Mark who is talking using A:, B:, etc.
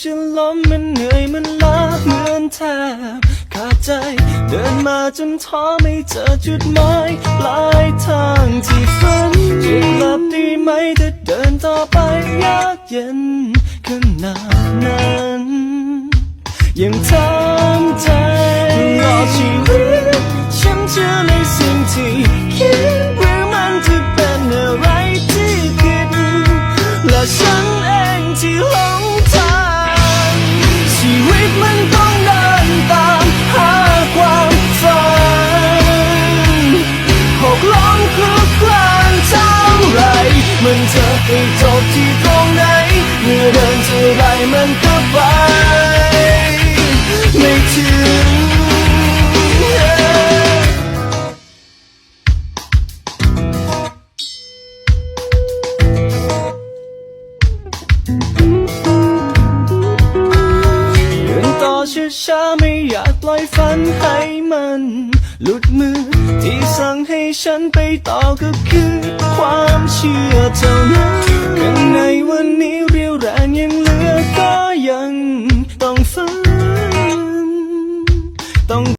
A: จะล้มมันเหนื่อยมันล้าเหมือนแทบขาดใจ เดินมาจนท้อไม่เจอจุดหมายปลายทางที่ฝันจะกลับดีไหมถ้าเดินต่อไปยากเย็นขนาดนั้นยังทำใจตลอชีวิตฉันเชื่อในสิ่งที่คิดหรือมันจะเป็นอะไรที่ผิดและฉันเองที่ห ที่ตรงไหน เมื่อเดินเท่าไรมันก็ไป ไม่ถึงเดินต่อช้าๆไม่อยากปล่อยฝันให้มัน หลุดมือที่สั่งให้ฉันไปต่อก็คือความเชื่อเท่านั้น Don't.